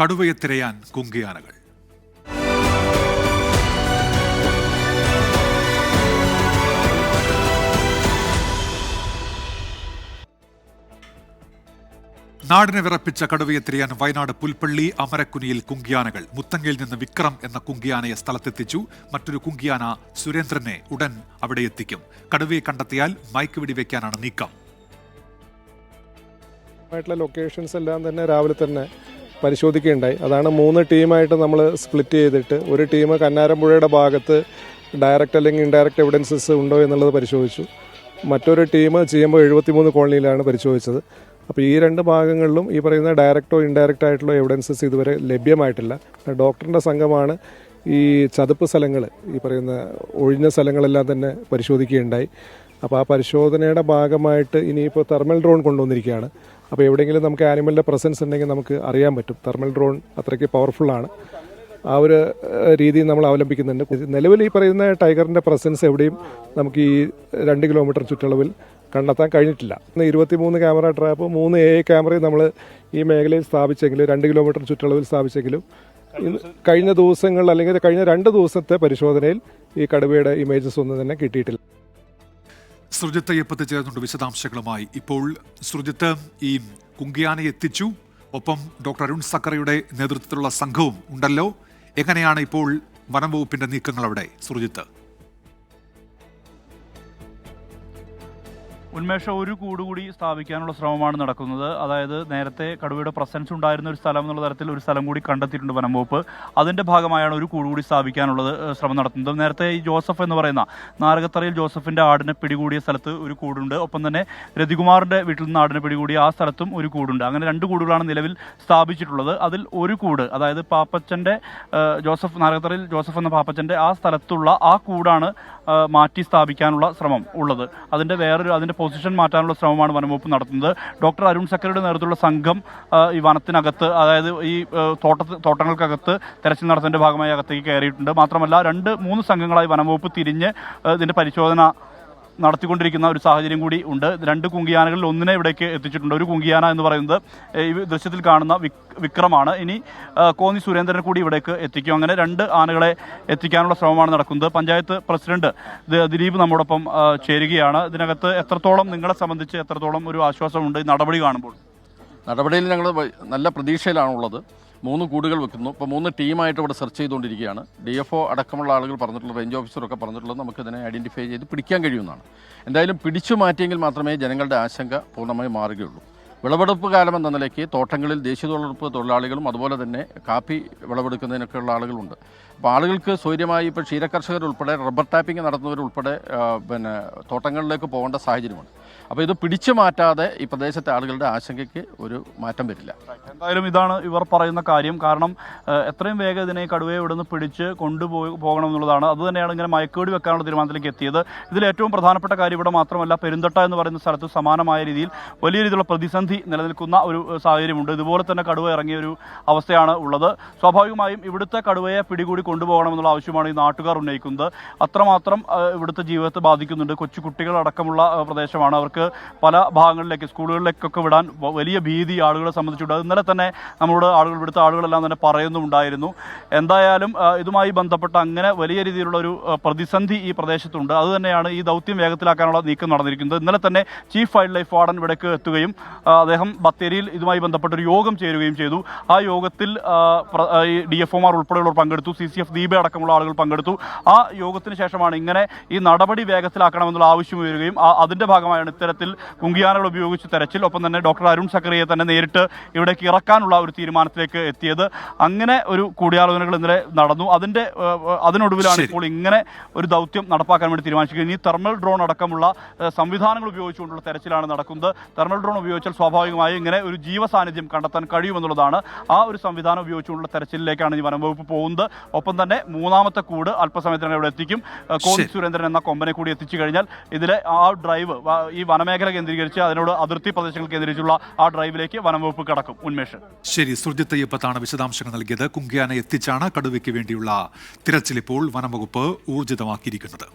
കടുവയെ തിരയാൻ കുങ്കിയാനകൾ. നാടിനെ വിറപ്പിച്ച കടുവയെ വയനാട് പുൽപ്പള്ളി അമരക്കുനിയിൽ കുങ്കിയാനകൾ. മുത്തങ്ങയിൽ നിന്ന് വിക്രം എന്ന കുങ്കിയാനയെ സ്ഥലത്തെത്തിച്ചു. മറ്റൊരു കുങ്കിയാന സുരേന്ദ്രനെ ഉടൻ അവിടെ എത്തിക്കും. കടുവയെ കണ്ടെത്തിയാൽ മയക്ക് വെടിവെക്കാനാണ് നീക്കം. ലൊക്കേഷൻസ് എല്ലാം തന്നെ രാവിലെ തന്നെ പരിശോധിക്കുകയുണ്ടായി. അതാണ് മൂന്ന് ടീമായിട്ട് നമ്മൾ സ്പ്ലിറ്റ് ചെയ്തിട്ട് ഒരു ടീം കന്നാരമ്പുഴയുടെ ഭാഗത്ത് ഡയറക്റ്റ് അല്ലെങ്കിൽ ഇൻഡയറക്റ്റ് എവിഡൻസസ് ഉണ്ടോ എന്നുള്ളത് പരിശോധിച്ചു. മറ്റൊരു ടീം ചെയ്യുമ്പോൾ എഴുപത്തിമൂന്ന് കോളനിയിലാണ് പരിശോധിച്ചത്. അപ്പോൾ ഈ രണ്ട് ഭാഗങ്ങളിലും ഈ പറയുന്ന ഡയറക്റ്റോ ഇൻഡയറക്റ്റ് ആയിട്ടുള്ള എവിഡൻസസ് ഇതുവരെ ലഭ്യമായിട്ടില്ല. ഡോക്ടറിന്റെ സംഘമാണ് ഈ ചതുപ്പ് സ്ഥലങ്ങൾ ഈ പറയുന്ന ഒഴിഞ്ഞ സ്ഥലങ്ങളെല്ലാം തന്നെ പരിശോധിക്കുകയുണ്ടായി. അപ്പോൾ ആ പരിശോധനയുടെ ഭാഗമായിട്ട് ഇനിയിപ്പോൾ തെർമൽ ഡ്രോൺ കൊണ്ടുവന്നിരിക്കുകയാണ്. അപ്പോൾ എവിടെയെങ്കിലും നമുക്ക് ആനിമലിന്റെ പ്രസൻസ് ഉണ്ടെങ്കിൽ നമുക്ക് അറിയാൻ പറ്റും. തെർമൽ ഡ്രോൺ അത്രയ്ക്ക് പവർഫുള്ളാണ് ആ ഒരു രീതി നമ്മൾ അവലംബിക്കുന്നുണ്ട്. നിലവിൽ ഈ പറയുന്ന ടൈഗറിന്റെ പ്രസൻസ് എവിടെയും നമുക്ക് ഈ രണ്ട് കിലോമീറ്റർ ചുറ്റളവിൽ കണ്ടെത്താൻ കഴിഞ്ഞിട്ടില്ല. ഇന്ന് ഇരുപത്തിമൂന്ന് ക്യാമറ ട്രാപ്പ് മൂന്ന് എ ക്യാമറയും നമ്മൾ ഈ മേഖലയിൽ സ്ഥാപിച്ചെങ്കിലും രണ്ട് കിലോമീറ്റർ ചുറ്റളവിൽ സ്ഥാപിച്ചെങ്കിലും കഴിഞ്ഞ ദിവസങ്ങളിൽ അല്ലെങ്കിൽ കഴിഞ്ഞ രണ്ട് ദിവസത്തെ പരിശോധനയിൽ ഈ കടുവയുടെ ഇമേജസ് ഒന്നും തന്നെ കിട്ടിയിട്ടില്ല. ശ്രുജിത്ത് അയ്യപ്പത്ത് ചേർന്നുണ്ട് വിശദാംശങ്ങളുമായി. ഇപ്പോൾ ശ്രുജിത്ത് ഈ കുങ്കിയാനെ എത്തിച്ചു. ഒപ്പം ഡോക്ടർ അരുൺ സക്കറയുടെ നേതൃത്വത്തിലുള്ള സംഘവും ഉണ്ടല്ലോ. എങ്ങനെയാണ് ഇപ്പോൾ വനം വകുപ്പിന്റെ നീക്കങ്ങൾ അവിടെ ശ്രുജിത്ത് ഉന്മേഷ ഒരു കൂടുകൂടി സ്ഥാപിക്കാനുള്ള ശ്രമമാണ് നടക്കുന്നത്. അതായത് നേരത്തെ കടുവയുടെ പ്രസൻസ് ഉണ്ടായിരുന്ന ഒരു സ്ഥലം എന്നുള്ള തരത്തിൽ ഒരു സ്ഥലം കൂടി കണ്ടെത്തിയിട്ടുണ്ട് വനംവകുപ്പ്. അതിന്റെ ഭാഗമായാണ് ഒരു കൂടുകൂടി സ്ഥാപിക്കാനുള്ളത് ശ്രമം നടത്തുന്നത്. നേരത്തെ ഈ ജോസഫ് എന്ന് പറയുന്ന നാരകത്തറയിൽ ജോസഫിന്റെ ആടിനെ പിടികൂടിയ സ്ഥലത്ത് ഒരു കൂടുണ്ട്. ഒപ്പം തന്നെ രതികുമാറിന്റെ വീട്ടിൽ നിന്ന് ആടിനെ പിടികൂടിയ ആ സ്ഥലത്തും ഒരു കൂടുണ്ട്. അങ്ങനെ രണ്ട് കൂടുകളാണ് നിലവിൽ സ്ഥാപിച്ചിട്ടുള്ളത്. അതിൽ ഒരു കൂട് അതായത് പാപ്പച്ചന്റെ ജോസഫ് നാരകത്തറയിൽ ജോസഫ് എന്ന പാപ്പച്ചന്റെ ആ സ്ഥലത്തുള്ള ആ കൂടാണ് മാറ്റി സ്ഥാപിക്കാനുള്ള ശ്രമം ഉള്ളത്. അതിന്റെ വേറൊരു അതിന്റെ പൊസിഷൻ മാറ്റാനുള്ള ശ്രമമാണ് വനംവകുപ്പ് നടത്തുന്നത്. ഡോക്ടർ അരുൺ സക്കറിയുടെ നേതൃത്വത്തിലുള്ള സംഘം ഈ വനത്തിനകത്ത് അതായത് ഈ തോട്ട തോട്ടങ്ങൾക്കകത്ത് തെരച്ചിൽ നടത്തുന്നതിന്റെ ഭാഗമായി അകത്തേക്ക് കയറിയിട്ടുണ്ട്. മാത്രമല്ല രണ്ട് മൂന്ന് സംഘങ്ങളായി വനംവകുപ്പ് തിരിഞ്ഞ് ഇതിന്റെ പരിശോധന നടത്തിക്കൊണ്ടിരിക്കുന്ന ഒരു സാഹചര്യം കൂടി ഉണ്ട്. രണ്ട് കുങ്കിയാനകളിൽ ഒന്നിനെ ഇവിടേക്ക് എത്തിച്ചിട്ടുണ്ട്. ഒരു കുങ്കിയാന എന്ന് പറയുന്നത് ഈ ദൃശ്യത്തിൽ കാണുന്ന വിക്- വിക്രമാണ്. ഇനി കോന്നി സുരേന്ദ്രൻ കൂടി ഇവിടേക്ക് എത്തിക്കും. അങ്ങനെ രണ്ട് ആനകളെ എത്തിക്കാനുള്ള ശ്രമമാണ് നടക്കുന്നത്. പഞ്ചായത്ത് പ്രസിഡന്റ് ദിലീപ് നമ്മോടൊപ്പം ചേരുകയാണ്. ഇതിനകത്ത് എത്രത്തോളം നിങ്ങളെ സംബന്ധിച്ച് എത്രത്തോളം ഒരു ആശ്വാസമുണ്ട്? നടപടി കാണുമ്പോൾ. നടപടിയിൽ ഞങ്ങൾ നല്ല പ്രതീക്ഷയിലാണുള്ളത്. മൂന്ന് കൂടുകൾ വെക്കുന്നു. ഇപ്പോൾ മൂന്ന് ടീമായിട്ട് ഇവിടെ സെർച്ച് ചെയ്തുകൊണ്ടിരിക്കുകയാണ്. ഡി എഫ് ഒ അടക്കമുള്ള ആളുകൾ പറഞ്ഞിട്ടുള്ള റേഞ്ച് ഓഫീസറൊക്കെ പറഞ്ഞിട്ടുള്ളത് നമുക്കിതിനെ ഐഡന്റിഫൈ ചെയ്ത് പിടിക്കാൻ കഴിയുമെന്നാണ് എന്തായാലും പിടിച്ചു മാറ്റിയെങ്കിൽ മാത്രമേ ജനങ്ങളുടെ ആശങ്ക പൂർണമായി മാറുകയുള്ളൂ. വിളവെടുപ്പ് കാലം എന്ന നിലയ്ക്ക് തോട്ടങ്ങളിൽ ദേശീയ തൊഴിലുറപ്പ് തൊഴിലാളികളും അതുപോലെ തന്നെ കാപ്പി വിളവെടുക്കുന്നതിനൊക്കെയുള്ള ആളുകളുണ്ട്. അപ്പോൾ ആളുകൾക്ക് സ്വൈര്യമായി ഇപ്പോൾ ക്ഷീരകർഷകരുൾപ്പെടെ റബ്ബർ ടാപ്പിംഗ് നടത്തുന്നവരുൾപ്പെടെ പിന്നെ തോട്ടങ്ങളിലേക്ക് പോകേണ്ട സാഹചര്യമാണ്. അപ്പോൾ ഇത് പിടിച്ചു മാറ്റാതെ ഈ പ്രദേശത്തെ ആളുകളുടെ ആശങ്കയ്ക്ക് ഒരു മാറ്റം വരില്ല. എന്തായാലും ഇതാണ് ഇവർ പറയുന്ന കാര്യം. കാരണം എത്രയും വേഗം ഇതിനെ കടുവയെ ഇവിടുന്ന് പിടിച്ച് കൊണ്ടുപോയി പോകണം എന്നുള്ളതാണ് അത് തന്നെയാണ് ഇങ്ങനെ മയക്കേടി വെക്കാനുള്ള തീരുമാനത്തിലേക്ക് എത്തിയത്. ഇതിൽ ഏറ്റവും പ്രധാനപ്പെട്ട കാര്യം ഇവിടെ മാത്രമല്ല പെരുന്തട്ട എന്ന് പറയുന്ന സ്ഥലത്ത് സമാനമായ രീതിയിൽ വലിയ രീതിയിലുള്ള പ്രതിസന്ധി നിലനിൽക്കുന്ന ഒരു സാഹചര്യമുണ്ട്. ഇതുപോലെ തന്നെ കടുവ ഇറങ്ങിയ ഒരു അവസ്ഥയാണ് ഉള്ളത്. സ്വാഭാവികമായും ഇവിടുത്തെ കടുവയെ പിടികൂടി കൊണ്ടുപോകണം എന്നുള്ള ആവശ്യമാണ് ഈ നാട്ടുകാർ ഉന്നയിക്കുന്നത്. അത്രമാത്രം ഇവിടുത്തെ ജീവിതത്തെ ബാധിക്കുന്നുണ്ട്. കൊച്ചു കുട്ടികളടക്കമുള്ള പ്രദേശമാണ്. അവർക്ക് പല ഭാഗങ്ങളിലേക്ക് സ്കൂളുകളിലേക്കൊക്കെ വിടാൻ വലിയ ഭീതി ആളുകളെ സംബന്ധിച്ചുണ്ട് അത് ഇന്നലെ തന്നെ നമ്മളോട് ആളുകൾ ഇവിടുത്തെ ആളുകളെല്ലാം തന്നെ പറയുന്നുണ്ടായിരുന്നു എന്തായാലും ഇതുമായി ബന്ധപ്പെട്ട അങ്ങനെ വലിയ രീതിയിലുള്ള ഒരു പ്രതിസന്ധി ഈ പ്രദേശത്തുണ്ട്. അതുതന്നെയാണ് ഈ ദൗത്യം വേഗത്തിലാക്കാനുള്ള നീക്കം നടന്നിരിക്കുന്നത്. ഇന്നലെ തന്നെ ചീഫ് വൈൽഡ് ലൈഫ് വാർഡൻ ഇവിടേക്ക് എത്തുകയും അദ്ദേഹം ബത്തേരിയിൽ ഇതുമായി ബന്ധപ്പെട്ട ഒരു യോഗം ചേരുകയും ചെയ്തു. ആ യോഗത്തിൽ ഡി എഫ് ഒമാർ ഉൾപ്പെടെയുള്ളവർ പങ്കെടുത്തു. സി സി എഫ് ദീപ അടക്കമുള്ള ആളുകൾ പങ്കെടുത്തു. ആ യോഗത്തിന് ശേഷമാണ് ഇങ്ങനെ ഈ നടപടി വേഗത്തിലാക്കണമെന്നുള്ള ആവശ്യം ഉയരുകയും അതിന്റെ ഭാഗമായാണ് ഇത്തരത്തിൽ കുങ്കിയാനകൾ ഉപയോഗിച്ച് തെരച്ചിൽ. ഒപ്പം തന്നെ ഡോക്ടർ അരുൺ സക്കറിയെ തന്നെ നേരിട്ട് ഇവിടേക്ക് ഇറക്കാനുള്ള ഒരു തീരുമാനത്തിലേക്ക് എത്തിയത്. അങ്ങനെ ഒരു കൂടിയാലോചനകൾ ഇന്നലെ നടന്നു. ഏഹ്, അതിനൊടുവിലാണ്. ഇപ്പോൾ ഇങ്ങനെ ഒരു ദൗത്യം നടപ്പാക്കാൻ വേണ്ടി തീരുമാനിച്ചിരിക്കുന്നത്. ഇനി തെർമൽ ഡ്രോൺ അടക്കമുള്ള സംവിധാനങ്ങൾ ഉപയോഗിച്ചുകൊണ്ടുള്ള തെരച്ചിലാണ് നടക്കുന്നത്. തെർമൽ ഡ്രോൺ ഉപയോഗിച്ചാൽ സ്വാഭാവികമായി ഇങ്ങനെ ഒരു ജീവസാന്നിധ്യം കണ്ടെത്താൻ കഴിയുമെന്നുള്ളതാണ് ആ ഒരു സംവിധാനം ഉപയോഗിച്ചുകൊണ്ടുള്ള തെരച്ചിലിലേക്കാണ് ഈ വനംവകുപ്പ് പോകുന്നത്. ഒപ്പം തന്നെ മൂന്നാമത്തെ കൂട് അല്പസമയത്തിനകം ഇവിടെ എത്തിക്കും. ഏഹ്, സുരേന്ദ്രൻ എന്ന കൊമ്പനെ കൂടി എത്തിച്ചു കഴിഞ്ഞാൽ ഇതിലെ ആ ഡ്രൈവ് ഈ ഈ വനമേഖല കേന്ദ്രീകരിച്ച് അതിനോട് അതിർത്തി പ്രദേശങ്ങൾ കേന്ദ്രീകരിച്ചുള്ള ആ ഡ്രൈവിലേക്ക് വനംവകുപ്പ് കടക്കും. ഉന്മേഷ്. ശരി സുർജിത്ത് അയ്യപ്പത്താണ് വിശദാംശങ്ങൾ നൽകിയത്. കുങ്കിയാന എത്തിച്ചാണ് കടുവയ്ക്ക് വേണ്ടിയുള്ള തിരച്ചിൽ ഇപ്പോൾ വനംവകുപ്പ് ഊർജിതമാക്കിയിരിക്കുന്നത്.